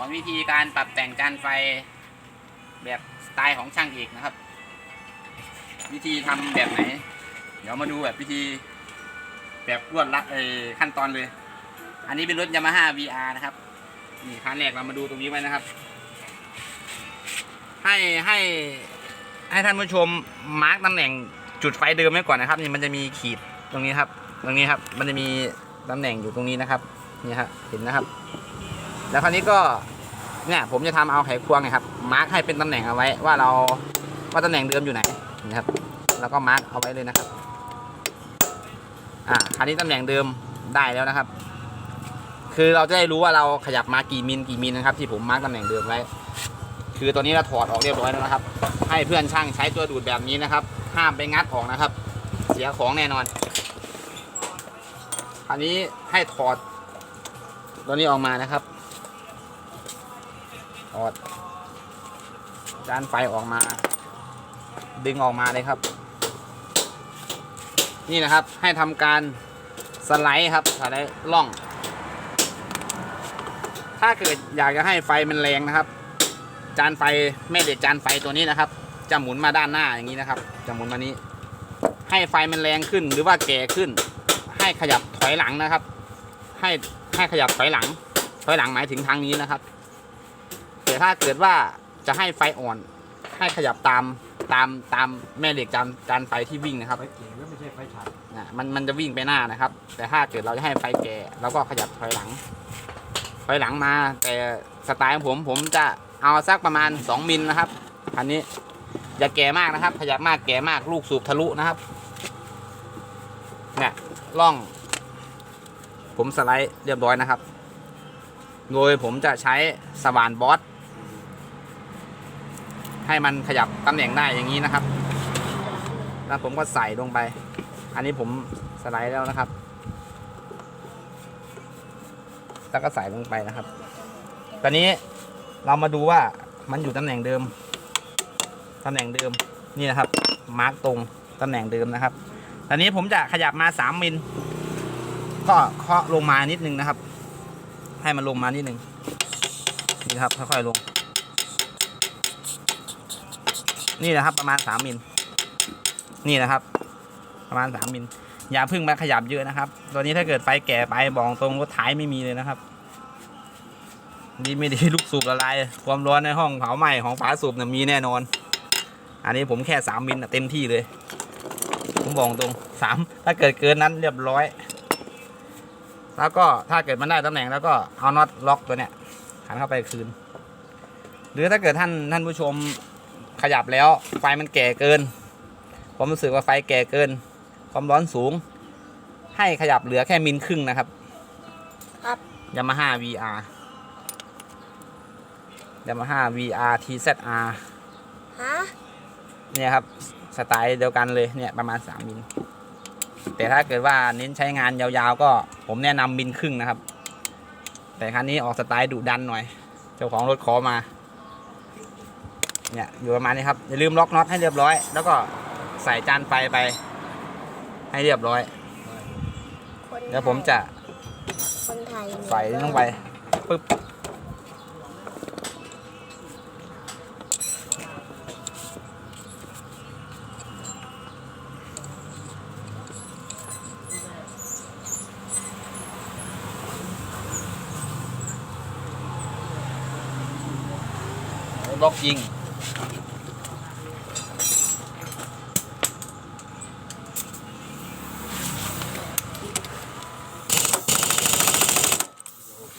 อนวิธีการปรับแต่งจานไฟแบบสไตล์ของช่างเอกนะครับ วิธีทำแบบไหน เดี๋ยวมาดูแบบวิธี แบบรวดรัดเออขั้นตอนเลย อันนี้เป็นรถยามาฮ่า VR นะครับนี่ขั้นแรกเรามาดูตรงนี้ไว้นะครับ ให้ให้ให้ท่านผู้ชมมาร์กตำแหน่งจุดไฟเดิมไว้ก่อนนะครับ นี่มันจะมีขีดตรงนี้ครับ ตรงนี้ครับ มันจะมีตำแหน่งอยู่ตรงนี้นะครับ นี่ครับเห็นนะครับ แล้วคราวนี้ก็เนี่ยผมจะทำเอาไขควงนะครับ มาร์กให้เป็นตำแหน่งเอาไว้ว่าเราว่าตำแหน่งเดิมอยู่ไหนนะครับ แล้วก็มาร์กเอาไว้เลยนะครับ อ่าคราวนี้ตำแหน่งเดิมได้แล้วนะครับ คือเราจะได้รู้ว่าเราขยับมากี่มิลกี่มิลนะครับ ที่ผมมาร์กตำแหน่งเดิมไว้ คือตัวนี้เราถอดออกเรียบร้อยแล้วนะครับ ให้เพื่อนช่างใช้ตัวดูดแบบนี้นะครับ ห้ามไปงัดออกนะครับ เสียของแน่นอนอันนี้ให้ถอดตัวนี้ออกมานะครับ ถอดจานไฟออกมา ดึงออกมาเลยครับ นี่นะครับให้ทำการสไลด์ครับสไลด์ล่อง ถ้าเกิดอยากจะให้ไฟมันแรงนะครับ จานไฟแม่เหล็กจานไฟตัวนี้นะครับ จะหมุนมาด้านหน้าอย่างนี้นะครับ จะหมุนมานี้ ให้ไฟมันแรงขึ้นหรือว่าแก่ขึ้น ให้ขยับถอยหลังนะครับ ให้ให้ขยับถอยหลัง ถอยหลังหมายถึงทางนี้นะครับ ถ้าเกิดว่าจะให้ไฟอ่อน ให้ขยับตามตามตามแม่เหล็กจานจานไฟที่วิ่งนะครับไฟเก๋ก็ไม่ใช่ไฟฉายนะมันมันจะวิ่งไปหน้านะครับ แต่ถ้าเกิดเราจะให้ไฟแก่เราก็ขยับถอยหลังถอยหลังมา แต่สไตล์ของผมผมจะเอาสักประมาณ 2มิลนะครับคันนี้อย่าแก่มากนะครับ ขยับมากแก่มากลูกสูบทะลุนะครับเนี่ยล่อง ผมสไลด์เรียบร้อยนะครับ โดยผมจะใช้สว่านบอส ให้มันขยับตำแหน่งได้อย่างนี้นะครับ แล้วผมก็ใส่ลงไป อันนี้ผมสไลด์แล้วนะครับ แล้วก็ใส่ลงไปนะครับ ตอนนี้เรามาดูว่ามันอยู่ตำแหน่งเดิม ตำแหน่งเดิม นี่นะครับ มาร์กตรงตำแหน่งเดิมนะครับ ตอนนี้ผมจะขยับมาสามมิล ก็เคาะลงมานิดนึงนะครับ ให้มันลงมานิดนึงนี่ครับ ค่อยๆลง นี่นะครับ ประมาณสามมิลนี่นะครับ ประมาณสามมิลอย่าพึ่งมาขยับเยอะนะครับ ตัวนี้ถ้าเกิดไฟแก่ไปบอกตรงรถท้ายไม่มีเลยนะครับดีไม่ดีลูกสูบละลายความร้อนในห้องเผาไหม้ของฝาสูบเนี่ยมีแน่นอน อันนี้ผมแค่สามมิลนะเต็มที่เลย ผมบอกตรงสามถ้าเกิดเกินนั้นเรียบร้อย แล้วก็ถ้าเกิดมันได้ตำแหน่งแล้วก็เอาน็อตล็อกตัวเนี้ยขันเข้าไปคืน หรือถ้าเกิดท่านท่านผู้ชม ขยับแล้ว ไฟมันแก่เกิน ผมรู้สึกว่าไฟแก่เกิน ความร้อนสูง ให้ขยับเหลือแค่มิลครึ่งนะครับ ครับยามาฮ่า VR ยามาฮ่า VR TZR ฮะเนี่ยครับสไตล์เดียวกันเลยเนี่ยประมาณ3มิลแต่ถ้าเกิดว่าเน้นใช้งานยาวๆ ก็ผมแนะนำมิลครึ่งนะครับ แต่คันนี้ออกสไตล์ดุดันหน่อย เจ้าของรถขอมา เนี่ยอยู่ประมาณนี้ครับอย่าลืมล็อกน็อตให้เรียบร้อย แล้วก็ใส่จานไฟไป ให้เรียบร้อย คนเดี๋ยวผมจะคนไทยเนี่ยใส่ลงไปปึ๊บบล็อกยิง โอเค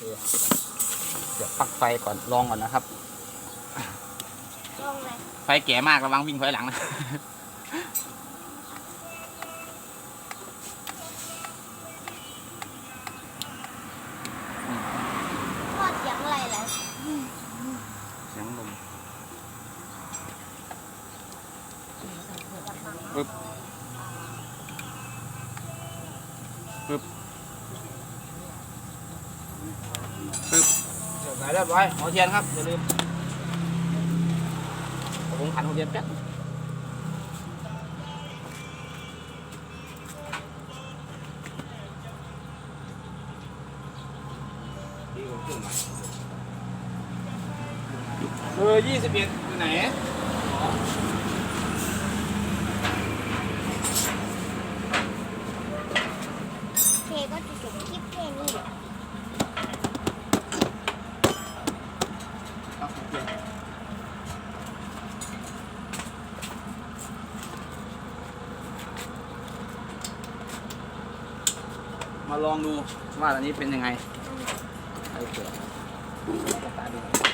เดี๋ยวปลักไฟก่อนลองก่อนนะครับลงเลยไฟแก่มากระวังวิ่งถอยหลังนะ ทอดเสียงอะไรล่ะเสียงลมปึ๊บปึ๊บปึ๊บ ใส่เรียบร้อยหัวเทียนครับอย่าลืมผมขันหัวเทียนแป๊บเบอร์ยี่สิบเอ็ดอยู่ไหน มาลองดูว่าอันนี้เป็นยังไงไปเปิดตาดู